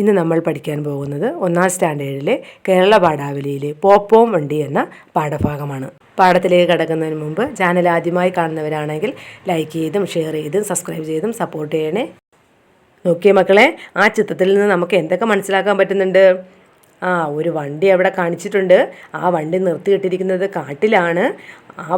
ഇന്ന് നമ്മൾ പഠിക്കാൻ പോകുന്നത് ഒന്നാം സ്റ്റാൻഡേർഡിലെ കേരള പാഠാവലിയിലെ പോപ്പോം വണ്ടി എന്ന പാഠഭാഗമാണ്. പാഠത്തിലേക്ക് കടക്കുന്നതിന് മുമ്പ് ചാനൽ ആദ്യമായി കാണുന്നവരാണെങ്കിൽ ലൈക്ക് ചെയ്തും ഷെയർ ചെയ്തും സബ്സ്ക്രൈബ് ചെയ്തും സപ്പോർട്ട് ചെയ്യണേ. നോക്കിയ മക്കളെ ആ ചിത്രത്തിൽ നിന്ന് നമുക്ക് എന്തൊക്കെ മനസ്സിലാക്കാൻ പറ്റുന്നുണ്ട്? ആ ഒരു വണ്ടി അവിടെ കാണിച്ചിട്ടുണ്ട്. ആ വണ്ടി നിർത്തിയിട്ടിരിക്കുന്നത് കാട്ടിലാണ്.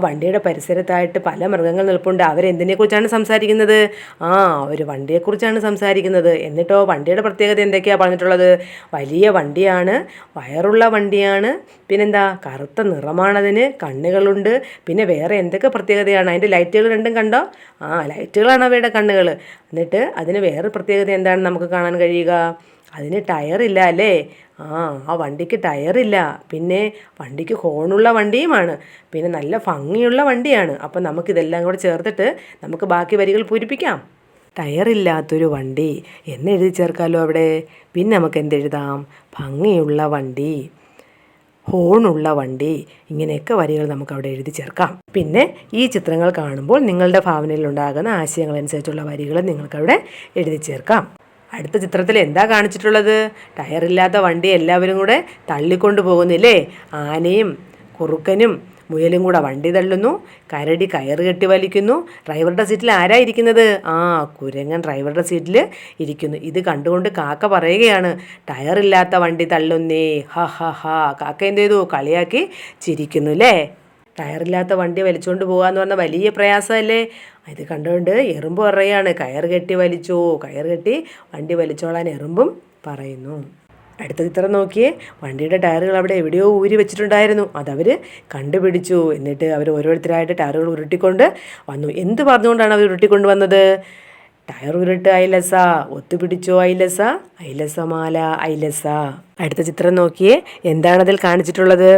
വണ്ടിയുടെ പരിസരത്തായിട്ട് പല മൃഗങ്ങൾ നിൽപ്പുണ്ട്. അവരെന്തിനെക്കുറിച്ചാണ് സംസാരിക്കുന്നത്? ആ ഒരു വണ്ടിയെക്കുറിച്ചാണ് സംസാരിക്കുന്നത്. എന്നിട്ടോ വണ്ടിയുടെ പ്രത്യേകത എന്തൊക്കെയാണ് പറഞ്ഞിട്ടുള്ളത്? വലിയ വണ്ടിയാണ് വയറുള്ള വണ്ടിയാണ് പിന്നെന്താ കറുത്ത നിറമാണതിന് കണ്ണുകളുണ്ട് പിന്നെ വേറെ എന്തൊക്കെ പ്രത്യേകതയാണ്? അതിന്റെ ലൈറ്റുകൾ രണ്ടും കണ്ടോ? ആ ലൈറ്റുകളാണ് അവയുടെ കണ്ണുകൾ. എന്നിട്ട് അതിന് വേറെ പ്രത്യേകത എന്താണ് നമുക്ക് കാണാൻ കഴിയുക? അതിന് ടയറില്ല അല്ലേ? ആ ആ വണ്ടിക്ക് ടയറില്ല. പിന്നെ വണ്ടിക്ക് ഹോണുള്ള വണ്ടിയുമാണ്. പിന്നെ നല്ല ഭംഗിയുള്ള വണ്ടിയാണ്. അപ്പം നമുക്കിതെല്ലാം കൂടെ ചേർത്തിട്ട് നമുക്ക് ബാക്കി വരികൾ പൂരിപ്പിക്കാം. ടയറില്ലാത്തൊരു വണ്ടി. എന്നെഴുതി ചേർക്കാമല്ലോ അവിടെ? പിന്നെ നമുക്ക് എന്തെഴുതാം ഭംഗിയുള്ള വണ്ടി. ഹോണുള്ള വണ്ടി. ഇങ്ങനെയൊക്കെ വരികൾ നമുക്ക് അവിടെ എഴുതി ചേർക്കാം. പിന്നെ ഈ ചിത്രങ്ങൾ കാണുമ്പോൾ നിങ്ങളുടെ ഭാവനയിൽ ഉണ്ടാകുന്ന ആശയങ്ങളനുസരിച്ചുള്ള വരികൾ നിങ്ങൾക്കവിടെ എഴുതി ചേർക്കാം. അടുത്ത ചിത്രത്തിൽ എന്താ കാണിച്ചിട്ടുള്ളത്? ടയറില്ലാത്ത വണ്ടി എല്ലാവരും കൂടെ തള്ളിക്കൊണ്ടു പോകുന്നില്ലേ? ആനയും കുറുക്കനും മുയലും കൂടെ വണ്ടി തള്ളുന്നു കരടി കയറ് കെട്ടി വലിക്കുന്നു. ഡ്രൈവറുടെ സീറ്റിൽ ആരാ ഇരിക്കുന്നത് ആ കുരങ്ങൻ ഡ്രൈവറുടെ സീറ്റിൽ ഇരിക്കുന്നു. ഇത് കണ്ടുകൊണ്ട് കാക്ക പറയുകയാണ് ടയറില്ലാത്ത വണ്ടി തള്ളുന്നേ. ഹ ഹ ഹ. കാക്ക എന്ത് ചെയ്തു? കളിയാക്കി ചിരിക്കുന്നു അല്ലേ ടയറില്ലാത്ത വണ്ടി വലിച്ചുകൊണ്ട് പോകാന്ന് പറഞ്ഞാൽ വലിയ പ്രയാസമല്ലേ ഇത് കണ്ടുകൊണ്ട് എറുമ്പ് പറയുകയാണ് കയർ കെട്ടി വലിച്ചോ? കയർ കെട്ടി വണ്ടി വലിച്ചോളാൻ എറുമ്പും പറയുന്നു. അടുത്ത ചിത്രം നോക്കിയേ. വണ്ടിയുടെ ടയറുകൾ അവിടെ എവിടെയോ ഊരി വെച്ചിട്ടുണ്ടായിരുന്നു. അതവർ കണ്ടുപിടിച്ചു. എന്നിട്ട് അവർ ഓരോരുത്തരായിട്ട് ടയറുകൾ ഉരുട്ടിക്കൊണ്ട് വന്നു. എന്ത് പറഞ്ഞുകൊണ്ടാണ് അവർ ഉരുട്ടിക്കൊണ്ട് വന്നത്? ടയർ ഉരുട്ട് ഐലസ ഒത്തുപിടിച്ചോ ഐലസ ഐലസമാല ഐലസ അടുത്ത ചിത്രം നോക്കിയേ. എന്താണതിൽ കാണിച്ചിട്ടുള്ളത്?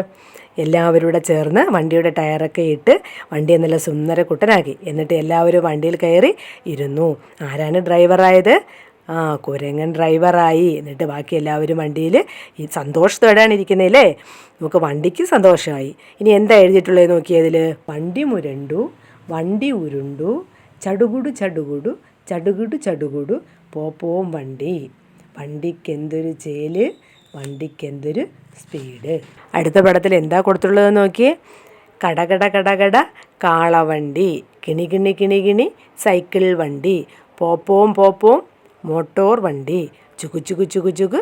എല്ലാവരും ചേർന്ന് വണ്ടിയുടെ ടയറൊക്കെ ഇട്ട് വണ്ടിയെ നല്ല സുന്ദര കുട്ടനാക്കി എന്നിട്ട് എല്ലാവരും വണ്ടിയിൽ കയറി ഇരുന്നു. ആരാണ് ഡ്രൈവറായത്? ആ കുരങ്ങൻ ഡ്രൈവറായി. എന്നിട്ട് ബാക്കി എല്ലാവരും വണ്ടിയിൽ ഈ സന്തോഷത്തോടെയാണ് ഇരിക്കുന്നതല്ലേ നമുക്ക് വണ്ടിക്ക് സന്തോഷമായി. ഇനി എന്താ എഴുതിയിട്ടുള്ളത് നോക്കിയതിൽ വണ്ടി മുരണ്ടു വണ്ടി ഉരുണ്ടു ചടുകുടു ചടുകുടു ചടുകുടു ചടുകുടു പോപ്പോം വണ്ടി. വണ്ടിക്കെന്തൊരു ചേൽ. വണ്ടിക്കെന്തൊരു സ്പീഡ്. അടുത്ത പടത്തിൽ എന്താ കൊടുത്തുള്ളത് നോക്കിയേ. കടകട കടകട കാളവണ്ടി. കിണി കിണി കിണി കിണി സൈക്കിൾ വണ്ടി. പോപ്പോം പോപ്പോം മോട്ടോർ വണ്ടി. ചുകു ചുകു ചുകു ചുകു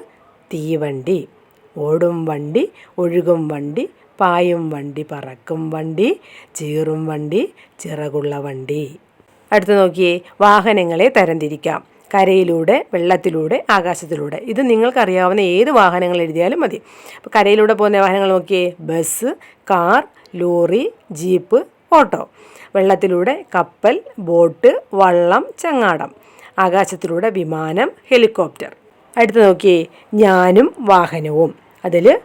തീവണ്ടി. ഓടും വണ്ടി ഒഴുകും വണ്ടി പായും വണ്ടി പറക്കും വണ്ടി ചീറും വണ്ടി ചിറകുള്ള വണ്ടി. അടുത്ത് നോക്കിയേ വാഹനങ്ങളെ തരംതിരിക്കാം. കരയിലൂടെ വെള്ളത്തിലൂടെ ആകാശത്തിലൂടെ. ഇത് നിങ്ങൾക്കറിയാവുന്ന ഏത് വാഹനങ്ങൾ എഴുതിയാലും മതി. അപ്പോൾ കരയിലൂടെ പോകുന്ന വാഹനങ്ങൾ നോക്കിയേ. Bus car lorry jeep auto. വെള്ളത്തിലൂടെ കപ്പൽ ബോട്ട് വള്ളം ചങ്ങാടം. ആകാശത്തിലൂടെ വിമാനം ഹെലികോപ്റ്റർ. അടുത്ത് നോക്കിയേ. ഞാനും വാഹനവും. അതിൽ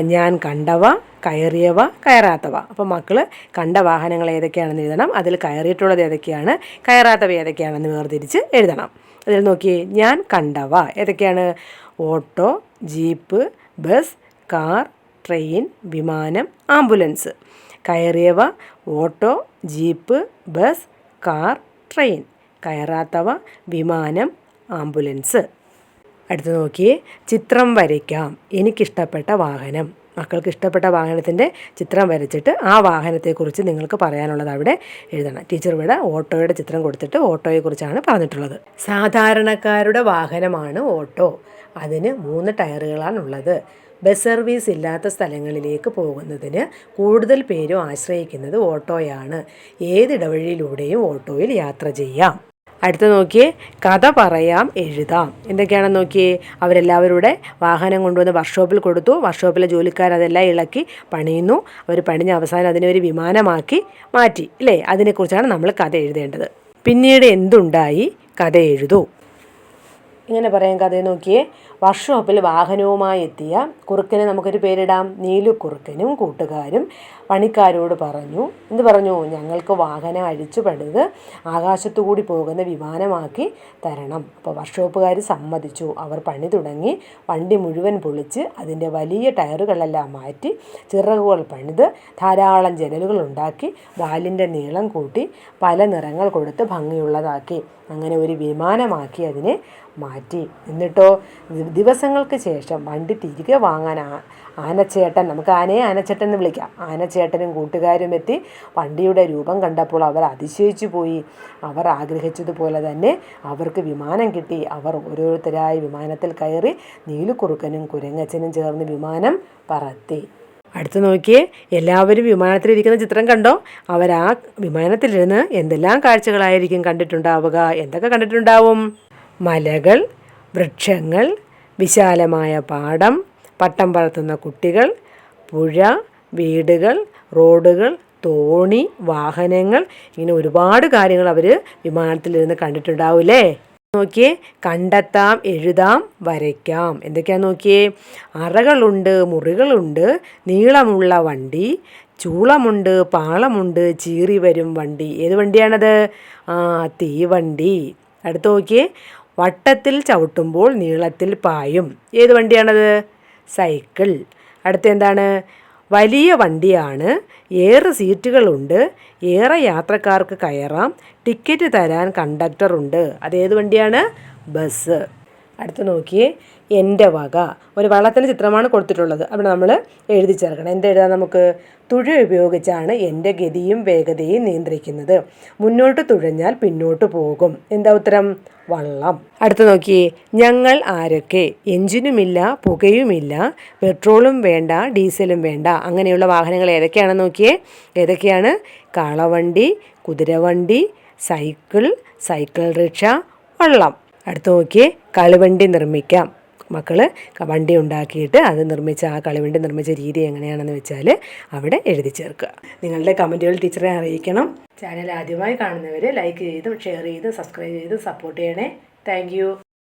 ഞാൻ കണ്ടവ കയറിയവ കയറാത്തവ. അപ്പോൾ മക്കൾ കണ്ട വാഹനങ്ങൾ ഏതൊക്കെയാണെന്ന് എഴുതണം. അതിൽ കയറിയിട്ടുള്ളത് ഏതൊക്കെയാണ് കയറാത്തവ ഏതൊക്കെയാണെന്ന് വേർതിരിച്ച് എഴുതണം. അതിൽ നോക്കിയേ ഞാൻ കണ്ടവ. ഏതൊക്കെയാണ്? Auto jeep bus car train വിമാനം ambulance. കയറിയവ auto jeep bus car train. കയറാത്തവ വിമാനം ആംബുലൻസ്. അടുത്ത് നോക്കിയേ ചിത്രം വരയ്ക്കാം. എനിക്കിഷ്ടപ്പെട്ട വാഹനം. മക്കൾക്ക് ഇഷ്ടപ്പെട്ട വാഹനത്തിന്റെ ചിത്രം വരച്ചിട്ട് ആ വാഹനത്തെക്കുറിച്ച് നിങ്ങൾക്ക് പറയാനുള്ളത് അവിടെ എഴുതണം. ടീച്ചർ ഇവിടെ ഓട്ടോയുടെ ചിത്രം കൊടുത്തിട്ട് ഓട്ടോയെക്കുറിച്ചാണ് പറഞ്ഞിട്ടുള്ളത്. സാധാരണക്കാരുടെ വാഹനമാണ് ഓട്ടോ. അതിന് മൂന്ന് ടയറുകളാണുള്ളത്. ബസ് സർവീസ് ഇല്ലാത്ത സ്ഥലങ്ങളിലേക്ക് പോകുന്നതിന് കൂടുതൽ പേരും ആശ്രയിക്കുന്നത് ഓട്ടോയാണ്. ഏതിടവഴിയിലൂടെയും ഓട്ടോയിൽ യാത്ര ചെയ്യാം. അടുത്ത നോക്കിയേ കഥ പറയാം എഴുതാം. എന്തൊക്കെയാണെന്ന് നോക്കിയേ? അവരെല്ലാവരുടെ വാഹനം കൊണ്ടുവന്ന് വർക്ക്ഷോപ്പിൽ കൊടുത്തു. വർക്ക്ഷോപ്പിലെ ജോലിക്കാർ അതെല്ലാം ഇളക്കി പണിയുന്നു. അവർ പണിഞ്ഞ അവസാനം അതിനെ ഒരു വിമാനമാക്കി മാറ്റി അല്ലേ അതിനെക്കുറിച്ചാണ് നമ്മൾ കഥ എഴുതേണ്ടത്. പിന്നീട് എന്തുണ്ടായി? കഥ എഴുതൂ. ഇങ്ങനെ പറയാൻ കഥയെ നോക്കിയേ. വർക്ക്ഷോപ്പിൽ വാഹനവുമായി എത്തിയ കുറുക്കന് നമുക്കൊരു പേരിടാം. നീലു കുറുക്കനും കൂട്ടുകാരും പണിക്കാരോട് പറഞ്ഞു എന്ത് പറഞ്ഞു? ഞങ്ങൾക്ക് വാഹനം അഴിച്ചു പണിത് പോകുന്ന വിമാനമാക്കി തരണം. അപ്പോൾ വർക്ക്ഷോപ്പുകാർ സമ്മതിച്ചു. അവർ പണി തുടങ്ങി. വണ്ടി മുഴുവൻ പൊളിച്ച് അതിന്റെ വലിയ ടയറുകളെല്ലാം മാറ്റി ചിറകുകൾ പണിത് ധാരാളം ജനലുകൾ ഉണ്ടാക്കി വാലിന്റെ നീളം കൂട്ടി പല നിറങ്ങൾ കൊടുത്ത് ഭംഗിയുള്ളതാക്കി. അങ്ങനെ ഒരു വിമാനമാക്കി അതിനെ മാറ്റി. എന്നിട്ടോ ദിവസങ്ങൾക്ക് ശേഷം വണ്ടി തിരികെ വാങ്ങാൻ ആനച്ചേട്ടൻ നമുക്ക് ആനയെ ആനച്ചേട്ടൻ എന്ന് വിളിക്കാം. ആനച്ചേട്ടനും കൂട്ടുകാരും എത്തി വണ്ടിയുടെ രൂപം കണ്ടപ്പോൾ അവർ അതിശയിച്ചു പോയി. അവർ ആഗ്രഹിച്ചതുപോലെ തന്നെ അവർക്ക് വിമാനം കിട്ടി. അവർ ഓരോരുത്തരായി വിമാനത്തിൽ കയറി നീലുക്കുറുക്കനും കുരങ്ങച്ചനും ചേർന്ന് വിമാനം പറത്തി. അടുത്ത് നോക്കിയേ എല്ലാവരും വിമാനത്തിലിരിക്കുന്ന ചിത്രം കണ്ടോ? അവർ ആ വിമാനത്തിലിരുന്ന് എന്തെല്ലാം കാഴ്ചകളായിരിക്കും കണ്ടിട്ടുണ്ടാവുക? എന്തൊക്കെ കണ്ടിട്ടുണ്ടാവും? മലകൾ വൃക്ഷങ്ങൾ വിശാലമായ പാടം പട്ടം പറത്തുന്ന കുട്ടികൾ പുഴ വീടുകൾ റോഡുകൾ തോണി വാഹനങ്ങൾ ഇങ്ങനെ ഒരുപാട് കാര്യങ്ങൾ അവർ വിമാനത്തിലിരുന്ന് കണ്ടിട്ടുണ്ടാവില്ലേ? നോക്കിയേ കണ്ടെത്താം എഴുതാം വരയ്ക്കാം. എന്തൊക്കെയാണെന്ന് നോക്കിയേ? അറകളുണ്ട് മുറികളുണ്ട് നീളമുള്ള വണ്ടി ചൂളമുണ്ട് പാളമുണ്ട് ചീറി വരും വണ്ടി. ഏത് വണ്ടിയാണത്? ആ തീവണ്ടി. അടുത്ത് നോക്കിയേ വട്ടത്തിൽ ചവിട്ടുമ്പോൾ നീളത്തിൽ പായും. ഏത് വണ്ടിയാണത്? സൈക്കിൾ. അടുത്ത എന്താണ് വലിയ വണ്ടിയാണ്. ഏറെ സീറ്റുകളുണ്ട്. ഏറെ യാത്രക്കാർക്ക് കയറാം. ടിക്കറ്റ് തരാൻ കണ്ടക്ടറുണ്ട്. അതേത് വണ്ടിയാണ്? ബസ്. അടുത്ത് നോക്കിയേ. എന്റെ വക. ഒരു വള്ളത്തിന്റെ ചിത്രമാണ് കൊടുത്തിട്ടുള്ളത്. അവിടെ നമ്മൾ എഴുതി ചേർക്കണം. എന്ത് എഴുതാം നമുക്ക്? തുഴ ഉപയോഗിച്ചാണ് എന്റെ ഗതിയും വേഗതയും നിയന്ത്രിക്കുന്നത്. മുന്നോട്ട് തുഴഞ്ഞാൽ പിന്നോട്ട് പോകും. എന്താ ഉത്തരം? വള്ളം. അടുത്ത് നോക്കിയേ ഞങ്ങൾ ആരൊക്കെ? എഞ്ചിനുമില്ല പുകയുമില്ല പെട്രോളും വേണ്ട ഡീസലും വേണ്ട. അങ്ങനെയുള്ള വാഹനങ്ങൾ ഏതൊക്കെയാണെന്ന് നോക്കിയേ? ഏതൊക്കെയാണ്? കാളവണ്ടി കുതിരവണ്ടി സൈക്കിൾ സൈക്കിൾ റിക്ഷ വള്ളം. അടുത്ത് നോക്കിയേ. കളിവണ്ടി നിർമ്മിക്കാം. മക്കൾ വണ്ടി ഉണ്ടാക്കിയിട്ട് അത് നിർമ്മിച്ച ആ കളിവണ്ടി നിർമ്മിച്ച രീതി എങ്ങനെയാണെന്ന് വെച്ചാൽ അവിടെ എഴുതി ചേർക്കുക. നിങ്ങളുടെ കമന്റുകൾ ടീച്ചറെ അറിയിക്കണം. ചാനൽ ആദ്യമായി കാണുന്നവർ ലൈക്ക് ചെയ്തും ഷെയർ ചെയ്തും സബ്സ്ക്രൈബ് ചെയ്തും സപ്പോർട്ട് ചെയ്യണേ. താങ്ക്